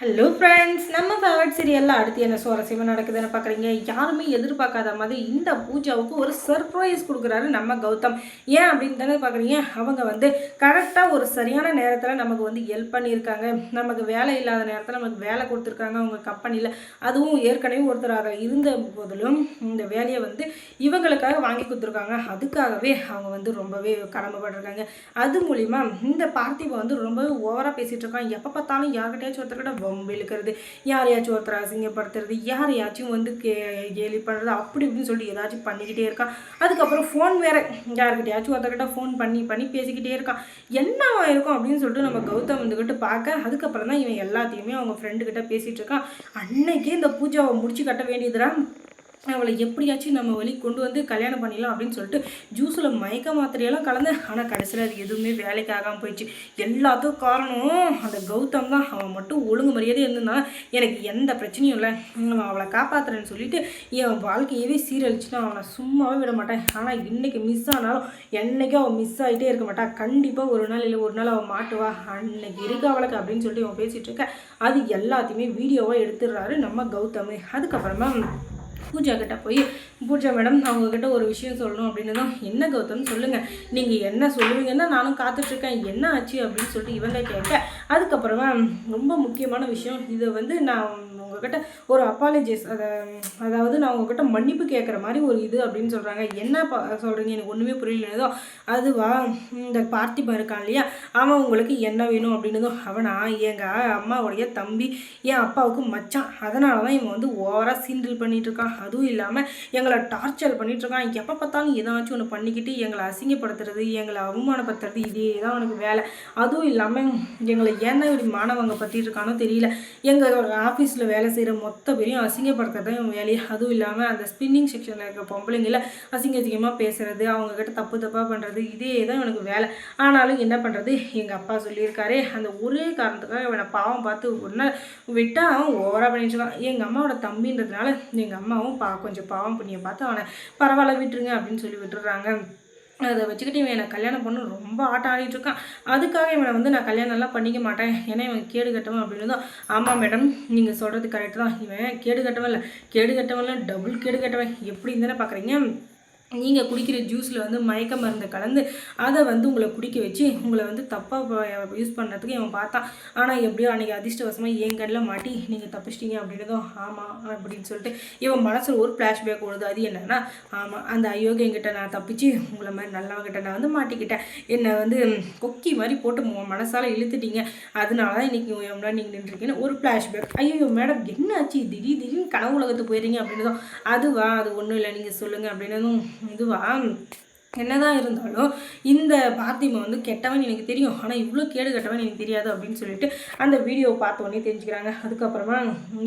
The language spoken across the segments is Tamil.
ஹலோ ஃப்ரெண்ட்ஸ் நம்ம ஃபேவரட் சீரியலில் அடுத்து என்ன சுவாரஸ்யமாக நடக்குதுன்னு பார்க்குறீங்க யாருமே எதிர்பார்க்காத மாதிரி இந்த பூஜாவுக்கு ஒரு சர்ப்ரைஸ் கொடுக்குறாரு நம்ம கௌதம். ஏன் அப்படின்னு தானே பார்க்குறீங்க அவங்க வந்து கரெக்டாக ஒரு சரியான நேரத்தில் நமக்கு வந்து ஹெல்ப் பண்ணியிருக்காங்க. நமக்கு வேலை இல்லாத நேரத்தில் நமக்கு வேலை கொடுத்துருக்காங்க அவங்க கம்பெனியில் அதுவும் ஏற்கனவே ஒருத்தராக இருந்த போதிலும் இந்த வேலையை வந்து இவங்களுக்காக வாங்கி கொடுத்துருக்காங்க. அதுக்காகவே அவங்க வந்து ரொம்பவே கடமைப்பட்டிருக்காங்க. அது மூலிமா இந்த பார்த்திபை வந்து ரொம்பவே ஓவராக பேசிகிட்டு இருக்கான். எப்போ பார்த்தாலும் யார்கிட்டயாச்சும் ஒருத்தர்கிட்ட வம்பு இழுக்கிறது யாரையாச்சும் ஒருத்தர் அசிங்கப்படுத்துறது யாரையாச்சும் வந்து கே கேலி பண்ணுறது அப்படி இப்படின்னு சொல்லிட்டு ஏதாச்சும் பண்ணிக்கிட்டே இருக்கான் அதுக்கப்புறம் ஃபோன் வேறு யாருக்கிட்டையாச்சும் ஒருத்தர்கிட்ட ஃபோன் பண்ணி பண்ணி பேசிக்கிட்டே இருக்கான் என்னவா இருக்கும் அப்படின்னு சொல்லிட்டு நம்ம கௌதம் வந்துக்கிட்டு பார்க்க அதுக்கப்புறம் தான் இவன் எல்லாத்தையுமே அவங்க ஃப்ரெண்டுக்கிட்ட பேசிகிட்டு இருக்கான் அன்னைக்கே இந்த பூஜாவை முடிச்சு கட்ட வேண்டியதுடா அவளை எப்படியாச்சும் நம்ம வழி கொண்டு வந்து கல்யாணம் பண்ணிடலாம் அப்படின்னு சொல்லிட்டு ஜூஸில் மயக்க மாத்திரையெல்லாம் கலந்து ஆனால் கடைசியில் அது எதுவுமே வேலைக்கு ஆகாமல் போயிடுச்சு. எல்லாத்துக்கும் காரணம் அந்த கௌதம் தான். அவன் மட்டும் ஒழுங்கு மரியாதை இருந்திருந்தான் எனக்கு எந்த பிரச்சனையும் இல்லை. அவன் அவளை காப்பாற்றுறேன்னு சொல்லிட்டு என் வாழ்க்கையவே சீரழிச்சுன்னா அவனை சும்மாவே விட மாட்டேன். ஆனால் இன்றைக்கி மிஸ் ஆனாலும் என்றைக்கும் அவன் மிஸ் ஆகிட்டே இருக்க மாட்டான் கண்டிப்பாக ஒரு நாள் இல்லை ஒரு நாள் அவன் மாட்டுவா. அன்னைக்கு இருக்கு அவளுக்கு அப்படின்னு சொல்லிட்டு அவன் பேசிகிட்டு இருக்க. அது எல்லாத்தையுமே வீடியோவாக எடுத்துடுறாரு நம்ம கௌதம். அதுக்கப்புறமா பூஜா கிட்ட போய் பூஜா மேடம் அவங்கக்கிட்ட ஒரு விஷயம் சொல்லணும் அப்படின்னு தான். என்ன கௌதம்? சொல்லுங்கள் நீங்கள் என்ன சொல்லுவீங்கன்னா நானும் காத்துட்ருக்கேன். என்ன ஆச்சு? அப்படின்னு சொல்லிட்டு இவங்க கேட்டேன் அதுக்கப்புறமா ரொம்ப முக்கியமான விஷயம். இதை வந்து நான் உங்ககிட்ட ஒரு அப்பாலஜிஸ் அதை அதாவது நான் உங்ககிட்ட மன்னிப்பு கேட்குற மாதிரி ஒரு இது அப்படின்னு சொல்கிறாங்க என்ன பா சொல்கிறீங்க எனக்கு ஒன்றுமே புரியலனதோ அதுவா? இந்த பார்த்திபன் இருக்கான் இல்லையா? அவன் உங்களுக்கு என்ன வேணும் அப்படின்னதும் அவனா எங்கள் அம்மாவுடைய தம்பி என் அப்பாவுக்கு மச்சான். அதனால தான் இவன் வந்து ஓவராக சீண்டில் பண்ணிகிட்டு இருக்கான் அதுவும் இல்லாமல் எங்களை டார்ச்சர் பண்ணிகிட்டு இருக்கான் எப்போ பார்த்தாலும் ஏதாச்சும் ஒன்று பண்ணிக்கிட்டு எங்களை அசிங்கப்படுத்துறது எங்களை அவமானப்படுத்துறது இதே தான் அவனுக்கு வேலை. அதுவும் இல்லாமல் எங்களை என்ன இப்படி மாணவங்க பற்றிட்டு இருக்கானோ தெரியல. எங்கள் ஆஃபீஸில் வேலை செய்கிற மொத்த பேரையும் அசிங்கப்படுத்துறது தான் இவன் வேலையை. அதுவும் இல்லாமல் அந்த ஸ்பின்னிங் செக்ஷனில் இருக்க பொம்பளைங்கள அசிங்க அசிங்கமாக பேசுறது அவங்கக்கிட்ட தப்பு தப்பாக பண்ணுறது இதே தான் இவனுக்கு வேலை. ஆனாலும் என்ன பண்ணுறது எங்கள் அப்பா சொல்லியிருக்காரே. அந்த ஒரே காரணத்துக்காக இவனை பாவம் பார்த்து ஒரு நாள் விட்டால் அவன் ஓவராக பண்ணிட்டுருக்கான் எங்கள் அம்மாவோட தம்பின்றதுனால எங்கள் அம்மாவும் பா கொஞ்சம் பாவம் புண்ணியம் பார்த்து அவனை பரவாயில்ல விட்டுருங்க அப்படின்னு சொல்லி விட்டுடுறாங்க அதை வச்சுக்கிட்டு இவன் என்னை கல்யாணம் பண்ண ரொம்ப ஆட்டம் ஆடிட்டு இருக்கான். அதுக்காக இவனை வந்து நான் கல்யாணம்லாம் பண்ணிக்க மாட்டேன். ஏன்னா இவன் கேடு கட்டவன் அப்படின்னு தான். ஆமாம் மேடம் நீங்கள் சொல்கிறது கரெக்டு தான். இவன் கேடு கட்டவன் இல்லை. கேடு கட்டவன் இல்லை டபுள் கேடு கட்டவன். எப்படி தானே பார்க்குறீங்க நீங்கள் குடிக்கிற ஜூஸில் வந்து மயக்க மருந்து கலந்து அதை வந்து உங்களை குடிக்க வச்சு உங்களை வந்து தப்பாக யூஸ் பண்ணுறதுக்கு இவன் பார்த்தான் ஆனால் எப்படியோ அன்றைக்கி அதிர்ஷ்டவசமாக என் கண்ணில் மாட்டி நீங்கள் தப்பிச்சிட்டீங்க அப்படின்றதும் ஆமாம் அப்படின்னு சொல்லிட்டு இவன் மனசில் ஒரு ஃப்ளாஷ்பேக் ஓடுது. அது என்னென்னா ஆமாம் அந்த அயோக்கியங்கிட்ட நான் தப்பிச்சு உங்களை மாதிரி நல்லவங்கிட்ட நான் வந்து மாட்டிக்கிட்டேன். என்னை வந்து கொக்கி மாதிரி போட்டு மனசால் இழுத்துட்டீங்க. அதனால தான் இன்றைக்கி எவ்வளோ நீங்கள் நின்றுருக்கீங்கன்னு ஒரு ஃப்ளாஷ்பேக் ஐயோ மேடம் என்ன ஆச்சு திடீர் திடீர்னு கனவு உலகத்துக்கு போயிடுறீங்க அப்படின்றதும் அதுவா? அது ஒன்றும் இல்லை நீங்கள் சொல்லுங்கள் அப்படின்னதும் இதுவா என்னதான் இருந்தாலும் இந்த பார்த்திபன் வந்து கெட்டவன் எனக்கு தெரியும். ஆனால் இவ்வளோ கேடு கெட்டவன் எனக்கு தெரியாது அப்படின்னு சொல்லிட்டு அந்த வீடியோவை பார்த்த உடனே தெரிஞ்சுக்கிறாங்க. அதுக்கப்புறமா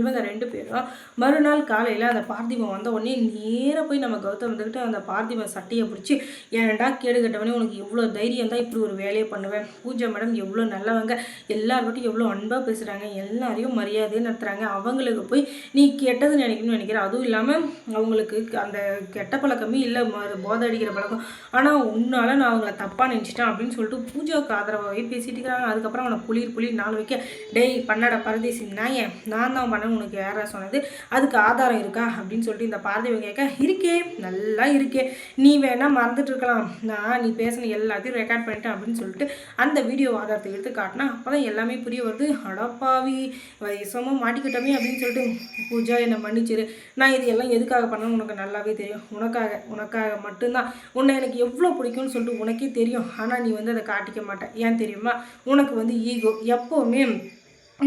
இவங்க ரெண்டு பேரும் மறுநாள் காலையில் அந்த பார்த்திபன் வந்த உடனே நேராக போய் நம்ம கௌதம் வந்துக்கிட்டு அந்த பார்த்திபன் சட்டையை பிடிச்சி ஏன்டா கேடு கெட்டவனே உனக்கு எவ்வளோ தைரியம் தான் இப்படி ஒரு வேலையை பண்ணுவேன். பூஜை மேடம் எவ்வளோ நல்லவங்க எல்லார்கிட்டும் எவ்வளோ அன்பாக பேசுகிறாங்க எல்லாரையும் மரியாதையை நடத்துகிறாங்க அவங்களுக்கு போய் நீ கெட்டது நினைக்கணும்னு நினைக்கிறேன் அதுவும் இல்லாமல் அவங்களுக்கு அந்த கெட்ட பழக்கமே இல்லை. போதை அடிக்கிற பழக்கம். ஆனால் உன்னால் நான் அவங்கள தப்பாக நினச்சிட்டேன் அப்படின்னு சொல்லிட்டு பூஜாவுக்கு ஆதரவாகவே பேசிட்டு இருக்கிறாங்க. அதுக்கப்புறம் அவனை புளிர் புளிர் நாள் வைக்க டேய் பண்ணாட பரதேசி நான் ஏன்? நான் தான் பண்ண உனக்கு யாரா சொன்னது? அதுக்கு ஆதாரம் இருக்கா? அப்படின்னு சொல்லிட்டு இந்த பார்த்திவன் கேட்க இருக்கே நல்லா இருக்கே. நீ வேணால் மறந்துட்டு இருக்கலாம். நான் நீ பேசின எல்லாத்தையும் ரெக்கார்ட் பண்ணிட்டேன். அப்படின்னு சொல்லிட்டு அந்த வீடியோ ஆதாரத்தை எடுத்து காட்டினா அப்போ தான் எல்லாமே புரிய வருது. அடப்பாவி வயசமாக மாட்டிக்கிட்டோமே அப்படின்னு சொல்லிட்டு பூஜா என்னை மன்னிச்சிரு. நான் இது எல்லாம் எதுக்காக பண்ணணும் உனக்கு நல்லாவே தெரியும். உனக்காக உனக்காக மட்டும்தான். உன்னை எனக்கு எவ்வளோ பிடிக்கும்னு சொல்லிட்டு உனக்கே தெரியும். ஆனால் நீ வந்து அதை காட்டிக்க மாட்டேன் ஏன் தெரியுமா? உனக்கு வந்து ஈகோ எப்போவுமே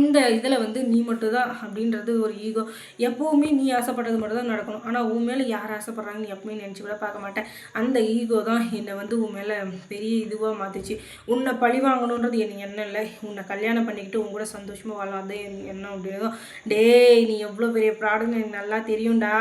இந்த இதில் வந்து நீ மட்டும்தான் அப்படின்றது ஒரு ஈகோ எப்போவுமே நீ ஆசைப்பட்டது மட்டும் தான் நடக்கணும். ஆனால் உன் மேலே யார் ஆசைப்பட்றாங்கன்னு எப்பவுமே நினச்சி கூட பார்க்க மாட்டேன். அந்த ஈகோ தான் என்னை வந்து உன் மேலே பெரிய இதுவாக மாற்றிச்சு உன்னை பழி வாங்கணுன்றது எனக்கு எண்ணம் இல்லை. உன்னை கல்யாணம் பண்ணிக்கிட்டு உன் கூட சந்தோஷமாக வாழலாம் அது என் எண்ணம் டேய் நீ எவ்வளோ பெரிய ப்ராடக்ட் எனக்கு நல்லா தெரியும்டா.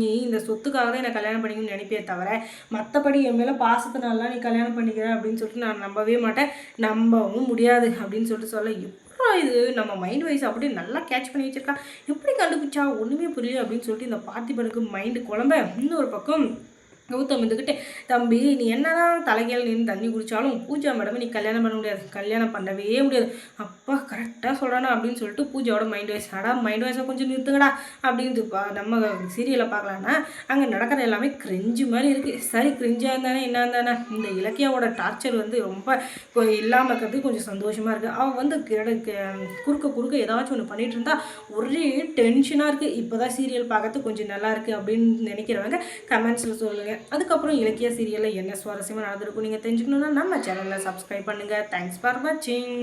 நீ இந்த சொத்துக்காக தான் என்னை கல்யாணம் பண்ணிக்கணும்னு நினைப்பே தவிர மற்றபடி என் மேலே பாசத்தினாலாம் நீ கல்யாணம் பண்ணிக்கிற அப்படின்னு சொல்லிட்டு நான் நம்பவே மாட்டேன். நம்பவும் முடியாது அப்படின்னு சொல்லிட்டு சொல்ல அப்புறம் இது? நம்ம மைண்ட் வைஸ் அப்படியே நல்லா கேட்ச் பண்ணி வச்சிருக்கா. எப்படி கண்டுபிடிச்சா? ஒன்றுமே புரியல அப்படின்னு சொல்லிட்டு இந்த பார்த்திபனுக்கு மைண்டு குழம்ப. இன்னொரு பக்கம் கௌதம் இருந்துக்கிட்டு தம்பி நீ என்னதான் தலைகள் நின்று தண்ணி குடித்தாலும் பூஜா மேடம் நீ கல்யாணம் பண்ண முடியாது. கல்யாணம் பண்ணவே முடியாது. அப்பா கரெக்டாக சொல்கிறானா அப்படின்னு சொல்லிட்டு பூஜாவோட மைண்ட் வாய்ஸ் ஆடா மைண்ட் வாய்ஸை கொஞ்சம் நிறுத்துங்கடா பா நம்ம சீரியலை பார்க்கலான்னா அங்கே நடக்கிற எல்லாமே கிரிஞ்சு மாதிரி இருக்குது சரி கிரிஞ்சாக இருந்தானே என்ன இருந்தானே இந்த இலக்கியாவோட டார்ச்சர் வந்து ரொம்ப இல்லாமல் இருக்கிறது கொஞ்சம் சந்தோஷமாக இருக்குது அவன் வந்து குறுக்க குறுக்க ஏதாச்சும் ஒன்று பண்ணிகிட்டு இருந்தால் ஒரே டென்ஷனாக இருக்குது இப்போ தான் சீரியல் பார்க்கறது கொஞ்சம் நல்லா இருக்குது அப்படின்னு நினைக்கிறவங்க கமெண்ட்ஸில் சொல்லுங்கள் அதுக்கப்புறம் இலக்கிய சீரியலில் என்ன சுவாரஸ்யமாக நடந்திருக்கும் நீங்கள் தெரிஞ்சுக்கணுன்னா நம்ம சேனலில் சப்ஸ்கிரைப் பண்ணுங்கள் தேங்க்ஸ் ஃபார் வாட்சிங்